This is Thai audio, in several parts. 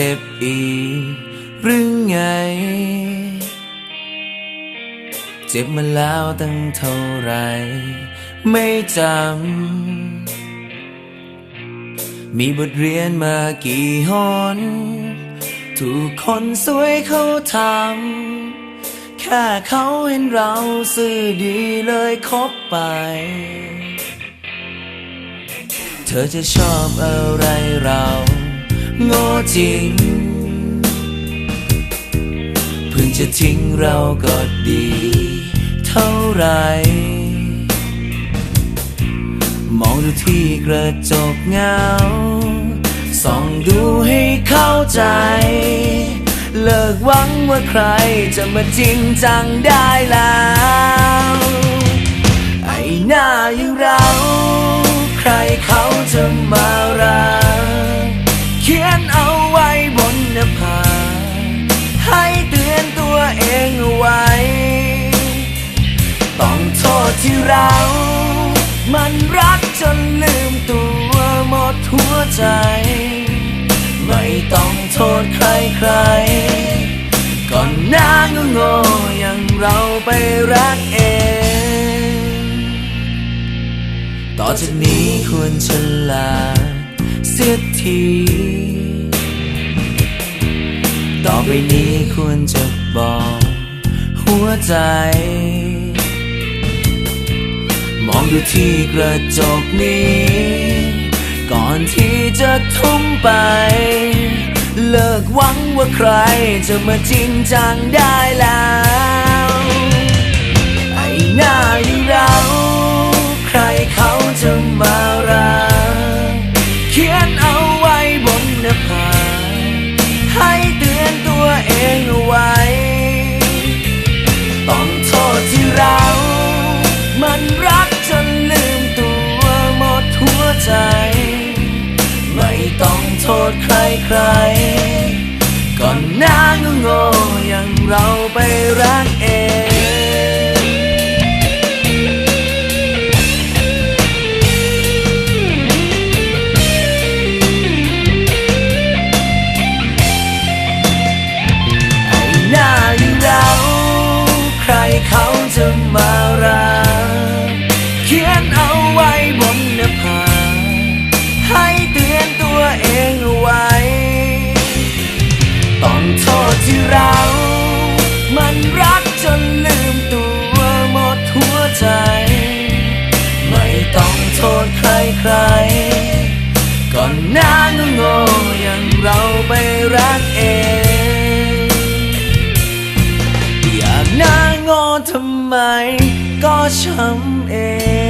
จ็บอีกหรือไง เจ็บมาแล้วตั้งเท่าไรไม่จำ มีบทเรียนมากี่หนถูกคนสวยเขาทำ แค่เขาเห็นเราซื่อดีเลยคบไป เธอจะชอบอะไรเรา โง่จริง เพิ่งจะทิ้งเราก็ดี เท่าไร มองดูที่กระจกเงา ส่องดูให้เข้าใจ เลิกหวังว่าใครจะมาจริงจังได้แล้ว ไอ้หน้าอย่างเรา ใครเขาจะมา เรา มันรักจนลืมตัวหมดหัวใจ ไม่ต้องโทษใครใคร ก่อนหน้าก็โง่ๆอย่างเราไปรักเอง ต่อจากนี้ควรฉลาดเสียทีต่อไปนี้ควรจะบอกหัวใจ มองดูที่กระจกนี้ ก่อนที่จะทุ่มไป เลิกหวังว่าใครจะมาจริงจังได้แล้ว ไอ้หน้าอ ษใครใครก่อนหน้าก็โง่อย่างเราไปรักเอง หน้าโง่อย่างเราไปรักเองอยากหน้าโง่ทำไมก็ช้ำเอง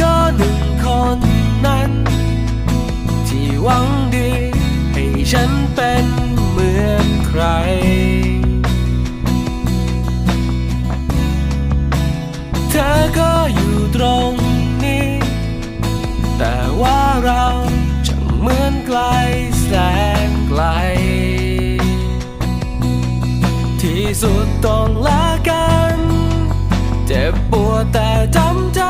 ก็หนึ่งคนนั้น ที่หวังดี ให้ฉันเป็นเหมือนใคร เธอก็อยู่ตรงนี้ แต่ว่าเราช่างเหมือนไกลแสนไกล ที่สุดต้องลากัน เจ็บปวดแต่จำใจ